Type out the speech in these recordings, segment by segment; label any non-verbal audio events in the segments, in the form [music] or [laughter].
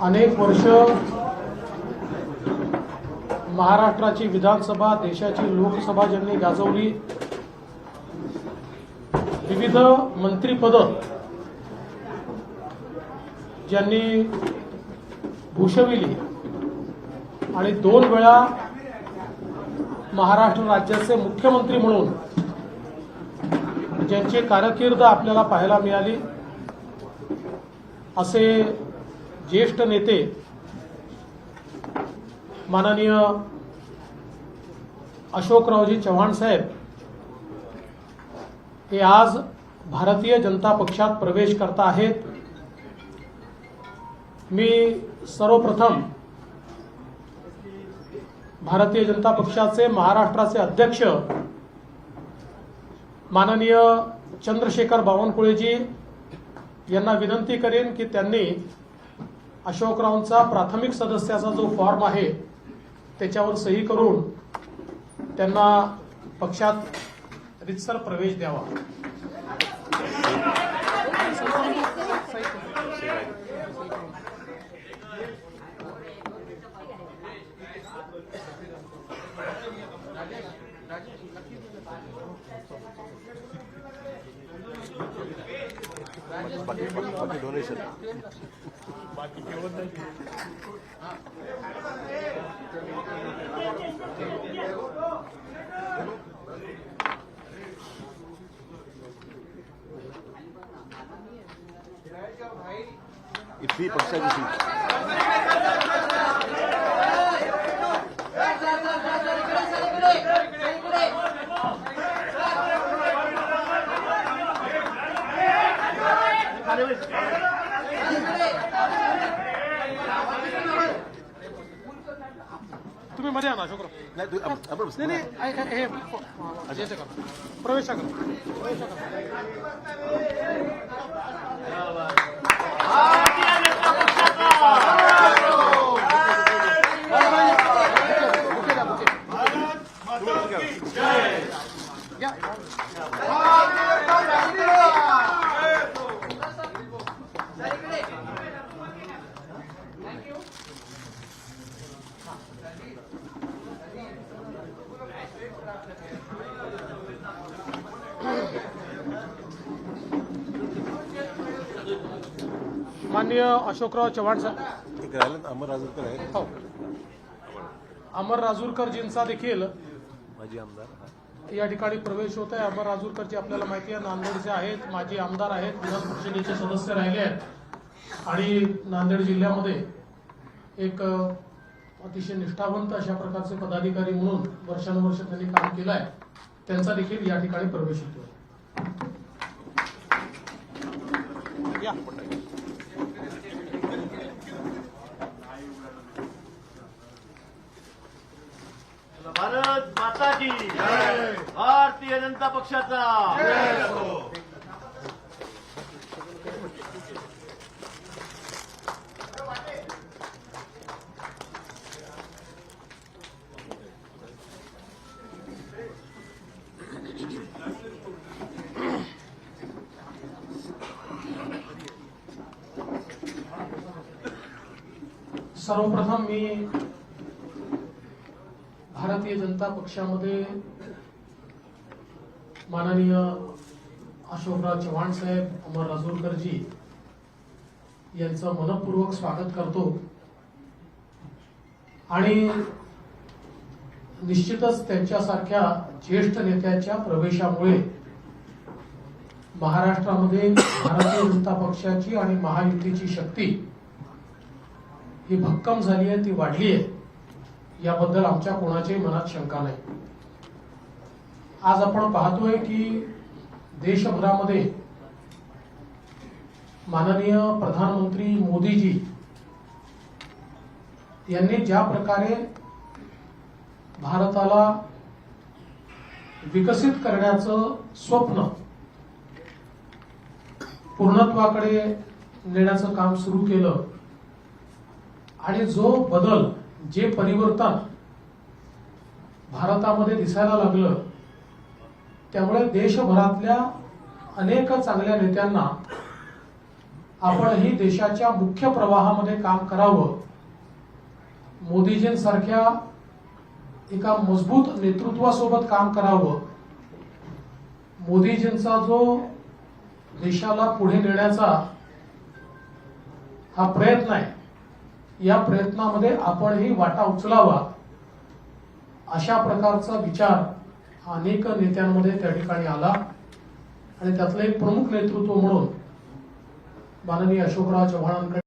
अनेक वर्ष महाराष्ट्राची विधानसभा देशाची लोकसभा ज्यांनी गाजवली विविध मंत्रीपदं ज्यांनी भूषविली. आणि दोन वेळा महाराष्ट्र राज्याचे मुख्यमंत्री म्हणून ज्यांची कारकीर्द आपल्याला पाहायला मिळाली असे ज्येष्ठ नेते माननीय अशोकरावजी चव्हाण साहेब हे आज भारतीय जनता पक्षात प्रवेश करता आहेत. मी सर्वप्रथम भारतीय जनता पक्षाचे महाराष्ट्राचे अध्यक्ष माननीय चंद्रशेखर बावनकुळेजी यांना विनंती करेन की त्यांनी अशोकरावांचा प्राथमिक सदस्याचा जो फॉर्म आहे त्याच्यावर सही करून त्यांना पक्षात रितसर प्रवेश द्यावा. बाकी बाकी डोनेशन इथली पक्षाची सीट. तुम्ही मध्ये आणा अशोकराव नाही तू नाही नाही ऐका, हे याचं करा. प्रवेश करा बुके द्या, बुके. या. माननीय अशोकराव चव्हाण साहेब एक राहिलं ना, अमर राजूरकर आहे हो. अमर राजूरकरजींचा देखील माजी आमदार हा. या ठिकाणी प्रवेश होत आहे. अमर राजूरकरजी आपल्याला माहिती आहे नांदेडचे आहेत माजी आमदार आहेत विधान परिषदेचे सदस्य राहिले आहेत. आणि नांदेड जिल्ह्यामध्ये एक अ, अतिशय निष्ठावंत अशा प्रकारचे पदाधिकारी म्हणून वर्षानुवर्ष त्यांनी काम केलं आहे. त्यांचा देखील या ठिकाणी प्रवेश होतो या. भारत माता की भारतीय जनता पक्षाचा. सर्वप्रथम मी भारतीय जनता पक्षामध्ये माननीय अशोकराव चव्हाण साहेब अमर राजूरकरजी यांचं मनपूर्वक स्वागत करतो. आणि निश्चितच त्यांच्यासारख्या ज्येष्ठ नेत्याच्या प्रवेशामुळे महाराष्ट्रामध्ये भारतीय जनता पक्षाची आणि महायुतीची शक्ती ही भक्कम झाली आहे ती वाढली आहे. याबद्दल आमच्या कोणाच्याही मनात शंका नाही. आज आपण पाहतोय की देशभरामध्ये माननीय प्रधानमंत्री मोदीजी यांनी ज्या प्रकारे भारताला विकसित करण्याचं स्वप्न पूर्णत्वाकडे नेण्याचं काम सुरू केलं आणि जो बदल जे परिवर्तन भारतामध्ये दिसायला लागलं त्यामुळे देशभरातल्या अनेक चांगल्या नेत्यांना आपणही देशाच्या मुख्य प्रवाहामध्ये काम करावं. मोदीजींसारख्या एका मजबूत नेतृत्वासोबत काम करावं. मोदीजींचा जो देशाला पुढे नेण्याचा हा प्रयत्न आहे या प्रयत्नामध्ये आपणही वाटा उचलावा अशा प्रकारचा विचार अनेक नेत्यांमध्ये त्या ठिकाणी आला. आणि त्यातलं एक प्रमुख नेतृत्व म्हणून माननीय अशोकराव चव्हाणांकडे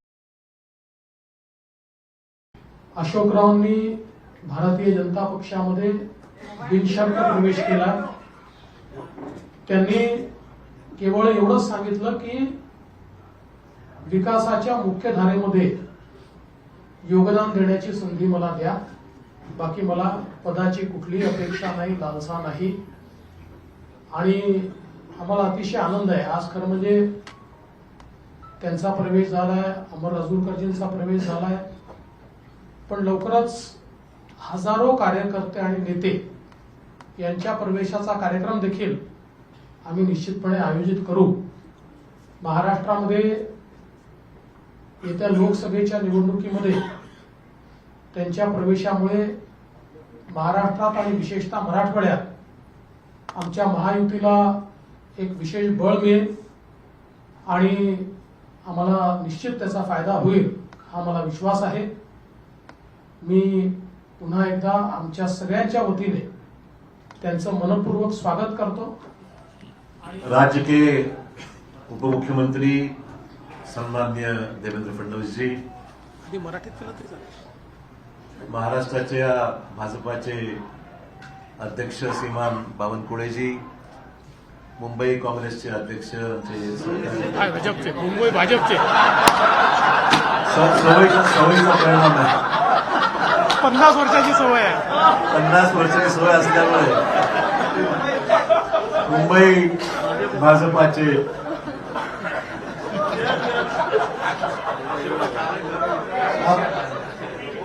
अशोकरावांनी भारतीय जनता पक्षामध्ये बिनशर्त प्रवेश केला. त्यांनी केवळ एवढंच सांगितलं की विकासाच्या मुख्य धारेमध्ये योगदान देण्याची संधी मला द्या. बाकी मला पदाची कुठलीही अपेक्षा नाही लालसा नाही. आणि आम्हाला अतिशय आनंद आहे. आज खरं म्हणजे त्यांचा प्रवेश झालाय अमर राजूरकरजींचा प्रवेश झालाय. पण लवकरच हजारो कार्यकर्ते आणि नेते यांच्या प्रवेशाचा कार्यक्रम देखील आम्ही निश्चितपणे आयोजित करू. महाराष्ट्रामध्ये येत्या लोकसभेच्या निवडणुकीमध्ये त्यांच्या प्रवेशामुळे महाराष्ट्रात आणि विशेषतः मराठवाड्यात आमच्या महायुतीला एक विशेष बळ मिळेल आणि आम्हाला निश्चित त्याचा फायदा होईल हा मला विश्वास आहे. मी पुन्हा एकदा आमच्या सगळ्यांच्या वतीने त्यांचं मनपूर्वक स्वागत करतो. राज्य के उपमुख्यमंत्री सन्मान्य देवेंद्र फडणवीस जी. महाराष्ट्राच्या भाजपाचे अध्यक्ष श्रीमान बावनकुळेजी मुंबई काँग्रेसचे अध्यक्ष भाजपचे? मुंबई भाजपचे. सवयीचा परिणाम आहे. पन्नास वर्षाची सवय आहे. पन्नास वर्षाची सवय असल्यामुळे मुंबई भाजपाचे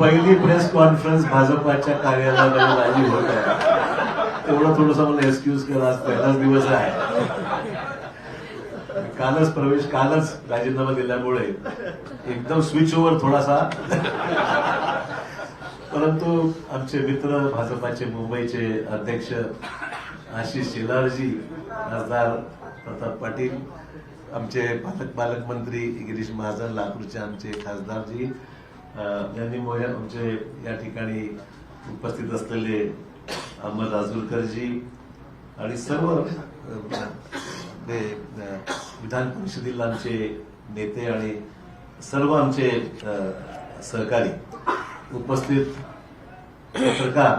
पहिली प्रेस कॉन्फरन्स भाजपाच्या कार्यालयाला माझी होत. आहे तेवढं थोडस मला एक्सक्यूज केला आज पहिलाच दिवस आहे. कालच प्रवेश कालच राजीनामा दिल्यामुळे एकदम स्विच ओव्हर थोडासा. परंतु आमचे मित्र भाजपाचे मुंबईचे अध्यक्ष आशिष शेलारजी खासदार प्रताप पाटील आमचे पालक पालकमंत्री गिरीश महाजन लातूरचे आमचे खासदारजी यांनी आमचे या ठिकाणी उपस्थित असलेले अहमद राजूरकरजी आणि सर्व ते, विधान परिषदेला आमचे नेते आणि सर्व आमचे सहकारी उपस्थित पत्रकार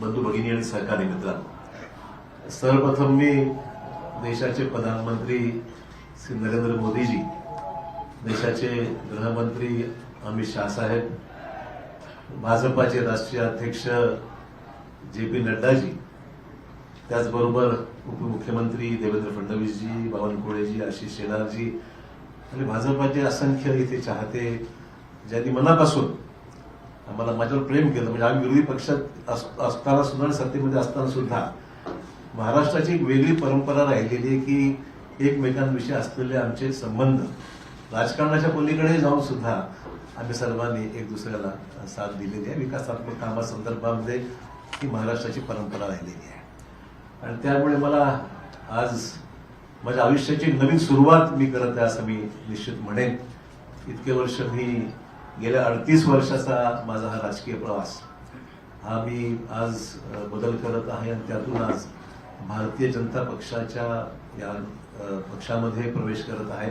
बंधू भगिनी आणि सहकारी मित्रांनो. सर्वप्रथम मी देशाचे प्रधानमंत्री श्री नरेंद्र मोदीजी देशाचे गृहमंत्री अमित शाह साहेब भाजपाचे राष्ट्रीय अध्यक्ष जे पी नड्डाजी त्याचबरोबर उपमुख्यमंत्री देवेंद्र फडणवीसजी बावनकुळेजी आशिष शेलारजी आणि भाजपाचे असंख्य इथे चाहते ज्यांनी मनापासून आम्हाला माझ्यावर प्रेम केलं. म्हणजे आम्ही विरोधी पक्षात असताना सुद्धा आणि सत्तेमध्ये असताना सुद्धा महाराष्ट्राची एक वेगळी परंपरा राहिलेली आहे की एकमेकांविषयी असलेले आमचे संबंध राजकारणाच्या पलीकडे जाऊन सुद्धा आम्ही सर्वांनी एक दुसऱ्याला साथ दिलेली आहे. विकासात्मक कामासंदर्भामध्ये ही महाराष्ट्राची परंपरा राहिलेली आहे. आणि त्यामुळे मला आज माझ्या आयुष्याची नवीन सुरुवात मी करत आहे असं मी निश्चित म्हणेन. इतके वर्ष मी गेल्या अडतीस वर्षाचा माझा हा राजकीय प्रवास हा मी आज बदल करत आहे आणि त्यातून आज भारतीय जनता पक्षाच्या या पक्षामध्ये प्रवेश करत आहे.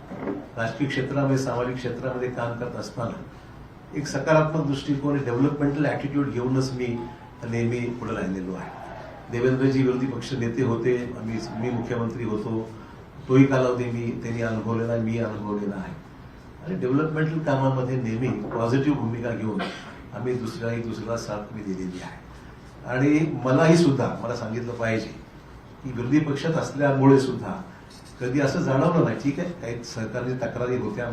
राजकीय क्षेत्रामध्ये सामाजिक क्षेत्रामध्ये काम करत असताना एक सकारात्मक दृष्टिकोन डेव्हलपमेंटल अॅटिट्यूड घेऊनच मी नेहमी पुढे राहिलेलो आहे. देवेंद्रजी विरोधी पक्ष नेते होते आम्ही मी मुख्यमंत्री होतो. तोही कालावधी मी त्यांनी अनुभवलेला आहे मी अनुभवलेला आहे. आणि डेव्हलपमेंटल कामामध्ये नेहमी पॉझिटिव्ह भूमिका घेऊन आम्ही दुसऱ्याही दुसऱ्याला साथ मी दिलेली आहे. आणि मलाही सुद्धा मला सांगितलं पाहिजे की विरोधी पक्षात असल्यामुळे सुद्धा कधी असं जाणवलं नाही. ठीक आहे काही सरकारची तक्रारी होत्या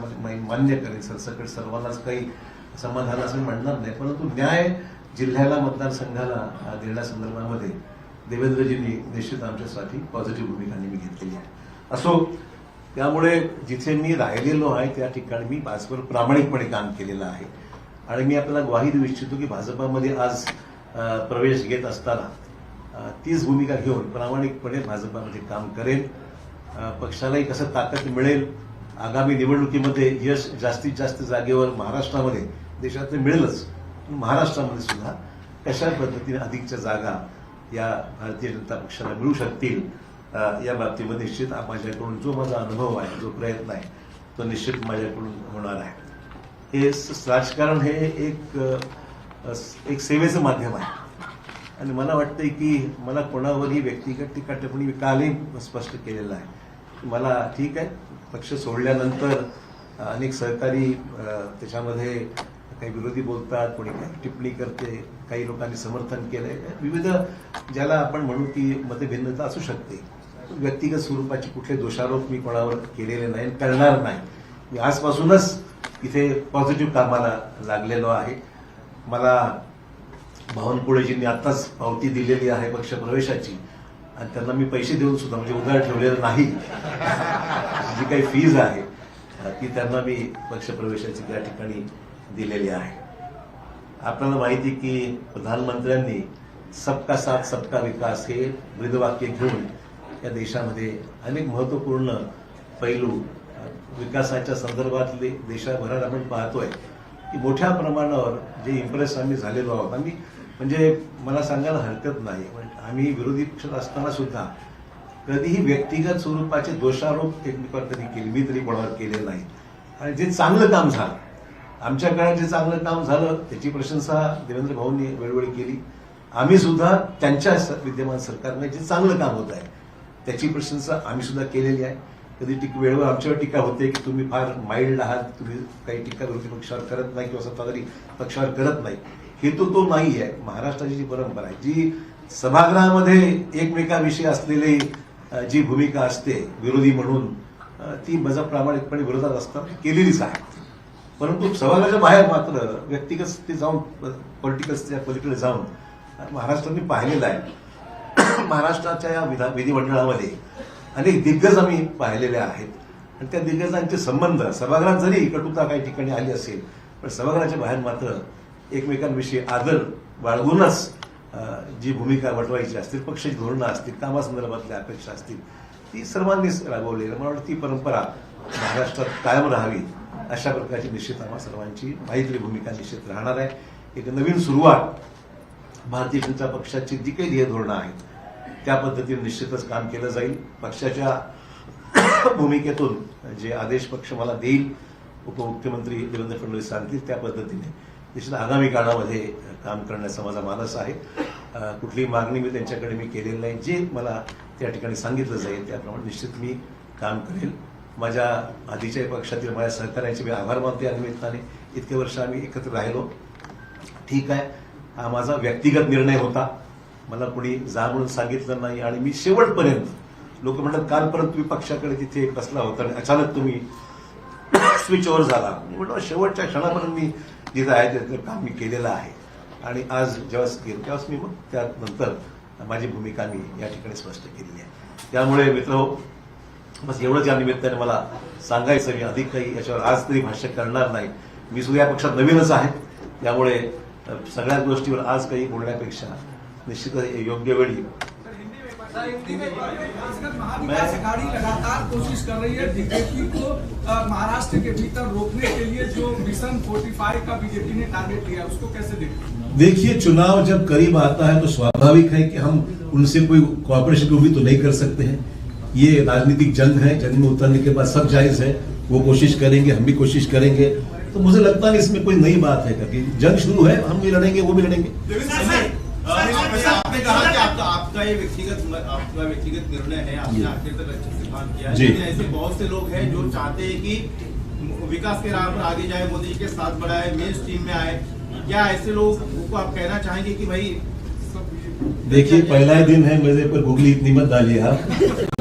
मान्य करेन सरसकट सर्वांनाच काही समाधान असं म्हणणार नाही. परंतु न्याय जिल्ह्याला मतदारसंघाला देण्यासंदर्भामध्ये देवेंद्रजींनी निश्चित आमच्यासाठी पॉझिटिव्ह भूमिका नेहमी घेतलेली आहे. असो त्यामुळे जिथे मी राहिलेलो आहे त्या ठिकाणी मी भाजपवर प्रामाणिकपणे काम केलेलं आहे. आणि मी आपल्याला ग्वाही देऊ इच्छितो की भाजपामध्ये आज प्रवेश घेत असताना तीच भूमिका घेऊन प्रामाणिकपणे भाजपामध्ये काम करेन. पक्षालाही कसं ताकद मिळेल? आगामी निवडणुकीमध्ये यश जास्तीत जास्त जागेवर महाराष्ट्रामध्ये देशात मिळेलच पण महाराष्ट्रामध्ये सुद्धा कशा पद्धतीने अधिकच्या जागा या भारतीय जनता पक्षाला मिळू शकतील या बाबतीमध्ये निश्चित माझ्याकडून जो माझा अनुभव आहे जो प्रयत्न आहे तो निश्चित माझ्याकडून होणार आहे. हे स- राजकारण हे एक एक सेवेचं माध्यम आहे. आणि मला वाटतंय की मला कोणावरही व्यक्तिगत टीका टिप्पणी कालही स्पष्ट केलेलं आहे. मला ठीक आहे. पक्ष सोडल्यानंतर अनेक सहकारी त्याच्यामध्ये काही विरोधी बोलतात कोणी काही टिप्पणी करते काही लोकांनी समर्थन केलंय. विविध ज्याला आपण म्हणू की मतभिन्नता असू शकते. व्यक्तिगत स्वरूपाचे कुठले दोषारोप मी कोणावर केलेले नाही करणार नाही. मी आजपासूनच इथे पॉझिटिव्ह कामाला लागलेलो आहे. मला बावनकुळेजींनी आत्ताच पावती दिलेली आहे पक्ष प्रवेशाची. आणि त्यांना मी पैसे देऊन सुद्धा म्हणजे उधार ठेवलेलं नाही. जी काही फीज आहे ती त्यांना मी पक्ष प्रवेशाची त्या ठिकाणी दिलेली आहे. आपल्याला माहिती की प्रधानमंत्र्यांनी सबका साथ सबका विकास हे ब्रीदवाक्य घेऊन या देशामध्ये अनेक महत्त्वपूर्ण पैलू विकासाच्या संदर्भातले देशाभरात आपण पाहतोय की मोठ्या प्रमाणावर जे इम्प्रेस आम्ही झालेलो आहोत आम्ही म्हणजे मला सांगायला हरकत नाही. आम्ही विरोधी पक्षात असताना सुद्धा कधीही व्यक्तिगत स्वरूपाचे दोषारोप एकमेकावर कधी केले मी तरी कोणावर केले नाही. आणि जे चांगलं काम झालं आमच्या काळात जे चांगलं काम झालं त्याची प्रशंसा देवेंद्र भाऊंनी वेळोवेळी केली. आम्ही सुद्धा त्यांच्या विद्यमान सरकारने जे चांगलं काम होत आहे त्याची प्रशंसा आम्ही सुद्धा केलेली आहे. कधी टीक वेळेवर आमच्यावर टीका होते की तुम्ही फार माइल्ड आहात तुम्ही काही टीका विरोधी पक्षावर करत नाही किंवा सत्ताधारी पक्षावर करत नाही. हेतू तो नाही आहे महाराष्ट्राची जी परंपरा आहे जी सभागृहामध्ये एकमेकाविषयी असलेली जी भूमिका असते विरोधी म्हणून ती माझा प्रामाणिकपणे विरोधात असताना केलेलीच आहे. परंतु सभागृहाच्या बाहेर मात्र व्यक्तिगत ते जाऊन पॉलिटिकल पलीकडे जाऊन महाराष्ट्रांनी पाहिलेलं आहे. [clears throat] महाराष्ट्राच्या या विधा विधिमंडळामध्ये अनेक दिग्गज आम्ही पाहिलेले आहेत. आणि त्या दिग्गजांचे संबंध सभागृहात जरी कटुता काही ठिकाणी आली असेल पण सभागृहाच्या बाहेर मात्र एकमेकांविषयी आदर बाळगूनच जी भूमिका वटवायची असतील पक्षाची धोरणं असतील कामासंदर्भातल्या अपेक्षा असतील ती सर्वांनीच राबवलेली आहे. मला वाटतं ती परंपरा महाराष्ट्रात कायम राहावी अशा प्रकारची निश्चित आम्हा सर्वांची माहिती भूमिका निश्चित राहणार आहे एक नवीन सुरुवात भारतीय जनता पक्षाची जी काही ध्येय धोरणं आहेत त्या पद्धतीने निश्चितच काम केलं जाईल पक्षाच्या भूमिकेतून जे आदेश पक्ष मला देईल उपमुख्यमंत्री देवेंद्र फडणवीस सांगतील त्या पद्धतीने निश्चित आगामी काळामध्ये काम करण्याचा माझा मानस आहे. कुठलीही मागणी मी त्यांच्याकडे मी केलेली नाही. जे मला त्या ठिकाणी सांगितलं जाईल त्याप्रमाणे निश्चित मी काम करेल. माझ्या आधीच्या पक्षातील माझ्या सहकार्याचे मी आभार मानते या निमित्ताने. इतके वर्ष आम्ही एकत्र राहिलो. ठीक आहे. हा माझा व्यक्तिगत निर्णय होता. मला कोणी जा म्हणून सांगितलं नाही आणि मी शेवटपर्यंत लोक म्हणतात कालपर्यंत परत तुम्ही पक्षाकडे तिथे बसला होता आणि अचानक तुम्ही स्विच ओव्हर झाला. मी शेवटच्या क्षणापर्यंत मी जिथं आहे त्याचं काम मी केलेलं आहे. आणि आज जेव्हा गेलो तेव्हाच मी मग त्यानंतर माझी भूमिका मी या ठिकाणी स्पष्ट केलेली आहे. त्यामुळे मित्र बस एवढंच या निमित्ताने मला सांगायचं मी अधिक काही याच्यावर आज तरी भाष्य करणार नाही. मी सुद्धा या पक्षात नवीनच आहे. त्यामुळे सगळ्याच गोष्टीवर आज काही बोलण्यापेक्षा निश्चितच योग्य वेळी आजकल महाविकास लगातार कोशिश कर रही है बीजेपी को महाराष्ट्र के भीतर रोकने के लिए जो मिशन 45 का बीजेपी ने टारगेट लिया उसको कैसे देखते हैं? देखिए चुनाव जब करीब आता है तो स्वाभाविक है कि हम उनसे कोई कॉपरेशन को भी तो नहीं कर सकते हैं। ये राजनीतिक जंग है जंग में उतरने के बाद सब जायज़ है। वो कोशिश करेंगे हम भी कोशिश करेंगे। तो मुझे लगता नहीं इसमें कोई नई बात है करके जंग शुरू है हम भी लड़ेंगे वो भी लड़ेंगे। विकास के राह पर आगे जाए मोदी के साथ बढ़ाए मेन स्ट्रीम में आए क्या ऐसे लोगों आप कहना चाहेंगे कि भाई देखिए, पहला दिन है, मेरे पर गुगली इतनी मत आप।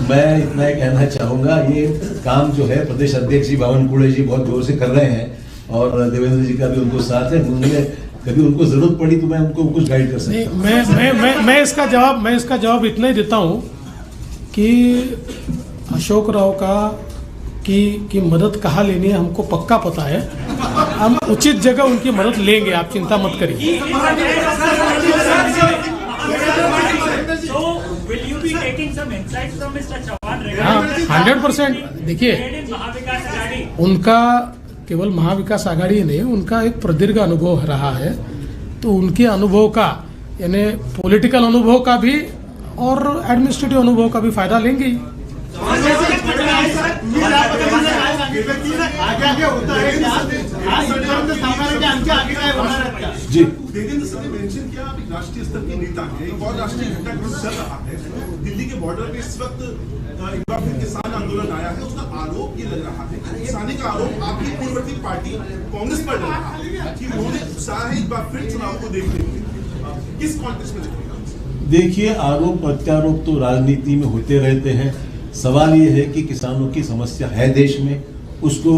मैं इतना ही कहना चाहूँगा, ये काम जो है, प्रदेश अध्यक्ष जी, बावन जी बहुत ज़ोर से कर रहे हैं और देवेंद्र जी का भी उनको साथ है। उन्होंने कभी उनको ज़रूरत पड़ी तो मैं उनको कुछ गाइड कर सकता हूँ मैं मैं मैं मैं इसका जवाब मैं इसका जवाब इतना ही देता हूँ कि अशोक राव का की की मदद कहाँ लेनी है हमको पक्का पता है हम उचित जगह उनकी मदद लेंगे आप चिंता मत करिए. Chauhan हाँ हंड्रेड परसेंट देखिए? उनका केवल महाविकास आघाड़ी ही नहीं उनका एक प्रदीर्घ अनुभव रहा है। तो उनके अनुभव का यानी पॉलिटिकल अनुभव का भी और एडमिनिस्ट्रेटिव अनुभव का भी फ़ायदा लेंगे ही। जी। देवेंद्र सर ने मेंशन किया आप एक राष्ट्रीय स्तर के नेता हैं एक और राष्ट्रीय घटनाक्रम चल रहा है। दिल्ली के बॉर्डर पे इस वक्त किसान आंदोलन आया है, उसका आरोप ये लग रहा है किसानी का आरोप आपकी पूर्ववर्ती पार्टी कांग्रेस पर लग रहा है कि उन्होंने उत्साह एक बार फिर चुनाव को किसमें देखिए, आरोप प्रत्यारोप तो राजनीति में होते रहते हैं। सवाल ये है कि किसानों की समस्या है देश में? उसको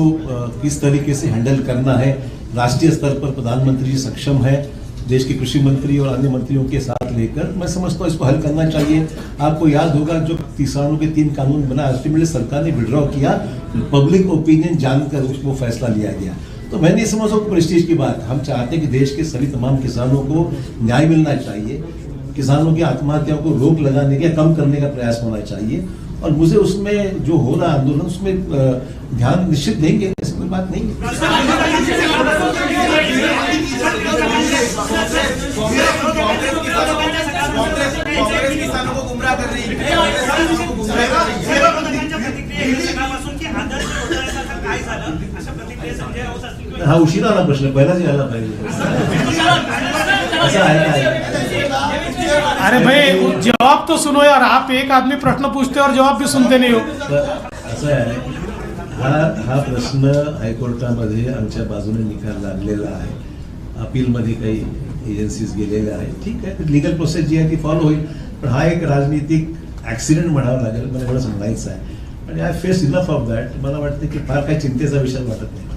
किस तरीके से हैंडल करना है? राष्ट्रीय स्तर पर प्रधानमंत्री जी सक्षम है। देश के कृषि मंत्री और अन्य मंत्रियों के साथ लेकर मैं समझता हूँ इसको हल करना चाहिए। आपको याद होगा जो किसानों के तीन कानून बना, अल्टीमेटली सरकार ने विड्रॉ किया पब्लिक ओपिनियन जानकर उसको फैसला लिया गया। तो मैं नहीं समझ हूँ प्रेस्टीज की बात। हम चाहते हैं कि देश के सभी तमाम किसानों को न्याय मिलना चाहिए, किसानों की आत्महत्याओं को रोक लगाने का कम करने का प्रयास होना चाहिए। और मुझे उसमें जो हो रहा आंदोलन, उसमें ध्यान निश्चित देंगे, ऐसी कोई बात नहीं कांग्रेस कांग्रेस किसानों को गुमराह कर रही है कांग्रेस किसानों को गुमराह कर रही है हा उशिरा आला प्रश्न पहिलाच यायला पाहिजे. असं आहे काय अरे भाई जवाब तो सुनो यार आप एक आदमी प्रश्न पूछते और जवाब भी सुनते नहीं हो। असं आहे हा हा प्रश्न हायकोर्टामध्ये आमच्या बाजूने निकाल लागलेला आहे. अपीलमध्ये काही एजन्सीज गेलेल्या आहेत. ठीक आहे लिगल प्रोसेस जी आहे ती फॉलो होईल. पण हा एक राजनीतिक ऍक्सिडेंट म्हणावा लागेल मला एवढं सांगायचं आहे. आणि I face enough of that मला वाटतं की फार काही चिंतेचा विषय वाटत नाही.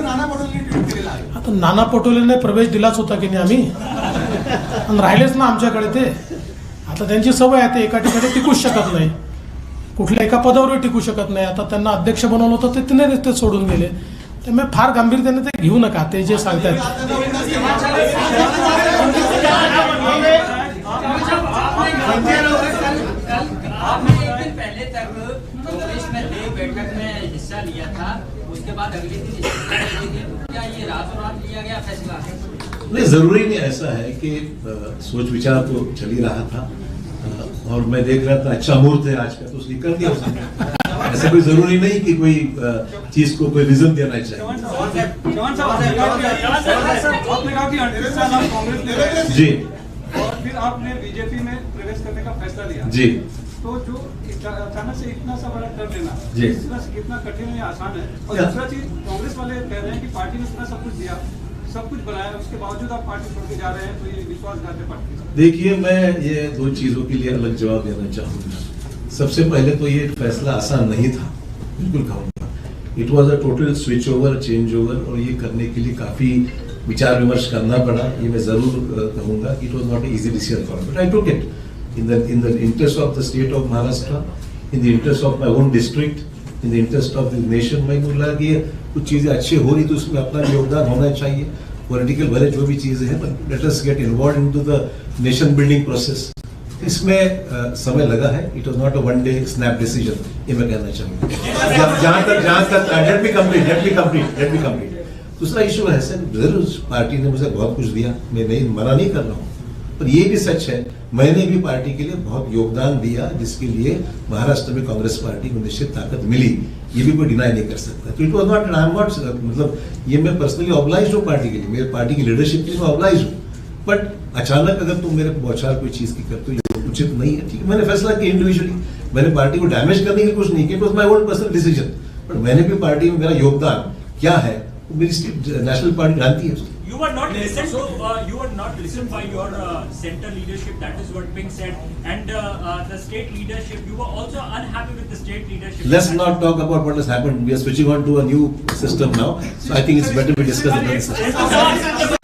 नाना आता नाना पटोलेने प्रवेश दिलाच होता की नाही आम्ही? राहिलेच ना आमच्याकडे ते. आता त्यांची सवय आहे ते एका ठिकाणी टिकूच शकत नाही. कुठल्या एका पदावर टिकू शकत नाही. आता त्यांना अध्यक्ष बनवलं होतं ते तिने ते सोडून गेले. त्यामुळे फार गांभीर्याने ते घेऊ नका ते जे सांगतात बैठक में हिस्सा लिया था उसके बाद अगले दिन क्या ये रातों रात लिया गया फैसला? नहीं ज़रूरी नहीं ऐसा है कि अ, सोच विचार तो चल ही रहा था अ, और मैं देख रहा था अच्छा मुहूर्त है आज का तो उसने कर दिया उसने ऐसा कोई ज़रूरी नहीं कि कोई चीज़ को कोई रीजन देना चाहिए। जी। और फिर आपने बीजेपी में प्रवेश करने का फैसला लिया। जी। तो जो अचानक से इतना सा बड़ा कर लेना जी। कितना कठिन है आसान है। और दूसरा चीज़ कांग्रेस वाले कह रहे हैं कि पार्टी ने इतना सब कुछ दिया। सब कुछ बनाया, उसके बावजूद आप पार्टी छोड़ के जा रहे हैं तो ये विश्वासघात है। पार्टी देखिए, मैं ये दो चीज़ों के लिए अलग जवाब देना चाहूँगा। सबसे पहले तो ये फैसला आसान नहीं था, बिल्कुल कहूँगा it was a total switch over change over और ये करने के लिए काफ़ी विचार विमर्श करना पड़ा। ये मैं ज़रूर कहूँगा it was not easy decision for but I took it in the in the interest of the state of Maharashtra in the interest of my own district in the interest of the nation मैं बोला कि कुछ चीज़ें अच्छी हो रही तो उसमें अपना योगदान होना चाहिए। पॉलिटिकल भले जो भी चीज़ें हैं but let us get involve into the nation building process इसमें समय लगा है। It was not a one day snap decision ये मैं कहना चाहूँगा। जहाँ- तक, जहाँ तक let be complete let be complete let be complete दूसरा इशू है सर ज़रूर, पार्टी ने मुझे बहुत कुछ दिया। मैं नहीं, मना नहीं कर रहा हूँ। पर ये भी सच है मैंने भी पार्टी के लिए बहुत योगदान दिया, जिसके लिए महाराष्ट्र में कांग्रेस पार्टी को निश्चित ताकत मिली। ये भी कोई डिनाई नहीं कर सकता। तो it was not I am not मतलब ये मैं पर्सनली ऑब्लाइज हूँ पार्टी के लिए। मेरे पार्टी की लीडरशिप के लिए मैं ऑब्लाइज हूँ। बट अचानक अगर तुम मेरे बौछार कोई चीज़ की करते हो, ये उचित नहीं है, ठीक है? मैंने फैसला किया इंडिविजुअली मैंने पार्टी को डैमेज करने के लिए कुछ नहीं KIA my own personal decision but मैंने भी पार्टी में मेरा योगदान क्या है, वो मेरी नेशनल पार्टी जानती है उसकी। You were not listened to. Uh, you were not listened by your uh, center leadership. That is what being said. And uh, uh, the state leadership, you were also unhappy with the state leadership. Let's not talk about what has happened. We are switching on to a new system now. So I think it's better we discuss the current system.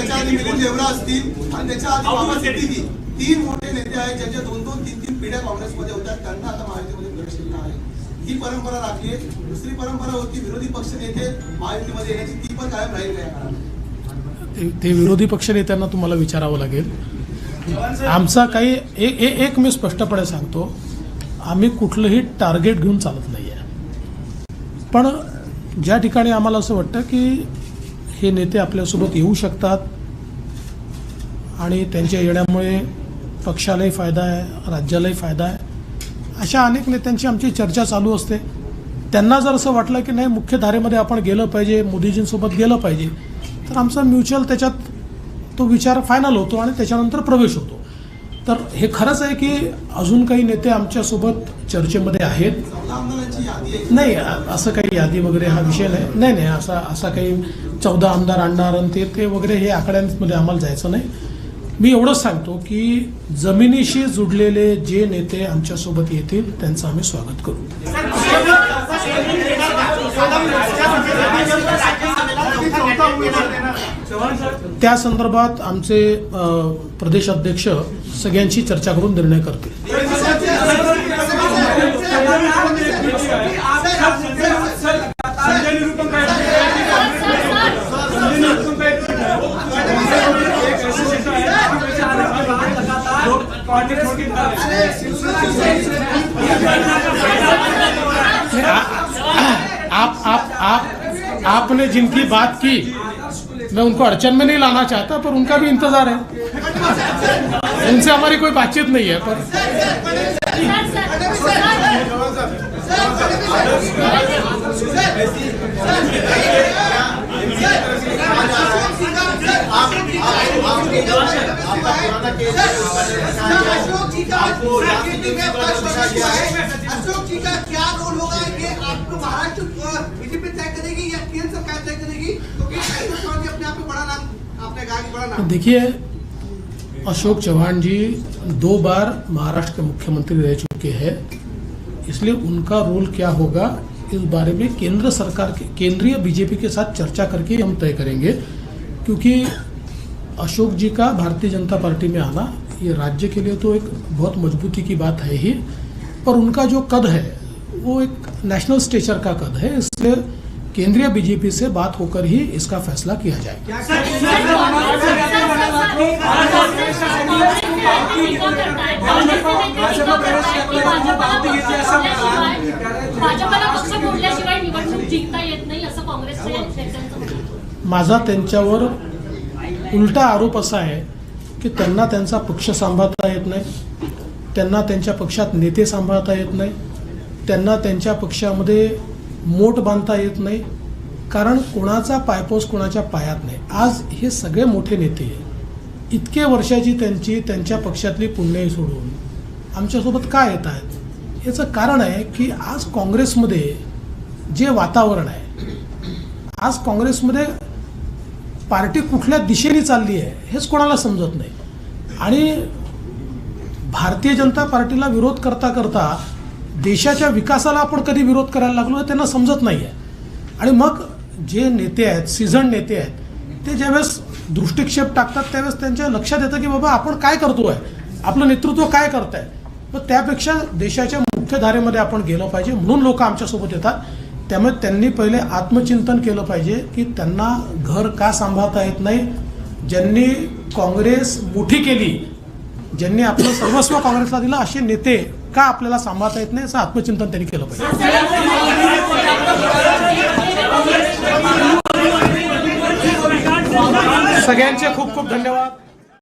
त्याच्या आधी मिलिंद देवरा असतील आणि त्याच्या आधी बाबा सिद्दीकी तीन मोठे नेते आहेत ज्यांच्या दोन दोन तीन तीन पिढ्या काँग्रेसमध्ये होत्या त्यांना आता महायुतीमध्ये प्रवेश केला आहे ही परंपरा राखली आहे. दुसरी परंपरा होती विरोधी पक्ष नेते महायुतीमध्ये येण्याची ती पण कायम राहील ते- ते विरोधी पक्षनेत्यांना तुम्हाला विचारावं लागेल. आमचा काही ए, ए, एक मी स्पष्टपणे सांगतो आम्ही कुठलंही टार्गेट घेऊन चालत नाही आहे पण ज्या ठिकाणी आम्हाला असं वाटतं की हे नेते आपल्यासोबत येऊ शकतात आणि त्यांच्या येण्यामुळे पक्षालाही फायदा आहे राज्यालाही फायदा आहे अशा अनेक नेत्यांची आमची चर्चा चालू असते. त्यांना जर असं वाटलं की नाही मुख्य धारेमध्ये आपण गेलं पाहिजे मोदीजींसोबत गेलं पाहिजे तर आमचा म्युच्युअल त्याच्यात तो विचार फायनल होतो आणि त्याच्यानंतर प्रवेश होतो. तर हे खरंच आहे की अजून काही नेते आमच्यासोबत चर्चेमध्ये आहेत. नाही असं काही यादी वगैरे हा विषय नाही. नाही नाही असा असा काही चौदा आमदार आणणार आणि ते ते वगैरे हे आकड्यांमध्ये आम्हाला जायचं नाही. मी एवढंच सांगतो की जमिनीशी जुडलेले जे नेते आमच्यासोबत येतील त्यांचं आम्ही स्वागत करू. त्या संदर्भात आमचे प्रदेश अध्यक्ष सगळ्यांशी चर्चा करून निर्णय करतील. आप आप आप आपने जिनकी बात की मैं उनको अड़चन में नहीं लाना चाहता पर उनका भी इंतज़ार है उनसे हमारी कोई बातचीत नहीं है पर अशोक जी का किया रोल होगा ये आपको महाराष्ट्र बीजेपी तय करेगी या केंद्र सरकार तय करेगी क्योंकि अपने आप में बड़ा नाम आपने कहा कि बड़ा नाम देखिए, अशोक चौहान जी दो बार महाराष्ट्र के मुख्यमंत्री रह चुके हैं। इसलिए उनका रोल क्या होगा, इस बारे में केंद्र सरकार के, केंद्रीय बीजेपी के साथ चर्चा करके हम तय करेंगे। क्योंकि अशोक जी का भारतीय जनता पार्टी में आना ये राज्य के लिए तो एक बहुत मजबूती की बात है ही पर उनका जो कद है वो एक नेशनल स्टेचर का कद है इसलिए केंद्रीय बीजेपी से बात होकर ही इसका फैसला किया आहे. माझा त्यांच्यावर उलटा आरोप असा आहे की त्यांना त्यांचा पक्ष सांभाळता येत नाही. त्यांना त्यांच्या पक्षात नेते सांभाळता येत नाही. त्यांना त्यांच्या पक्षामध्ये मोठ बांधता येत नाही. कारण कोणाचा पायपोस कोणाच्या पायात नाही. आज हे सगळे मोठे नेते इतके वर्षाची त्यांची त्यांच्या पक्षातली पुण्यही सोडून आमच्यासोबत का येत आहेत? याचं कारण आहे की आज काँग्रेसमध्ये जे वातावरण आहे आज काँग्रेसमध्ये पार्टी कुठल्या दिशेने चालली आहे हेच कोणाला समजत नाही. आणि भारतीय जनता पार्टीला विरोध करता करता देशाच्या विकासाला आपण कधी विरोध करायला लागलो हे त्यांना समजत नाही आहे आणि मग जे नेते आहेत सीझन नेते आहेत ते ज्यावेळेस दृष्टिक्षेप टाकतात त्यावेळेस त्यांच्या लक्षात येतं की बाबा आपण काय करतो आहे आपलं नेतृत्व काय करत आहे मग त्यापेक्षा देशाच्या मुख्यधारेमध्ये आपण गेलं पाहिजे म्हणून लोक आमच्यासोबत येतात. त्यामुळे त्यांनी पहिले आत्मचिंतन केलं पाहिजे की त्यांना घर का सांभाळता येत नाही? ज्यांनी काँग्रेस मोठी केली ज्यांनी आपलं सर्वस्व काँग्रेसला दिलं असे नेते का आपल्याला सांभाळता येत नाही? असं आत्मचिंतन त्यांनी केलं पाहिजे. सगळ्यांचे खूप खूप धन्यवाद.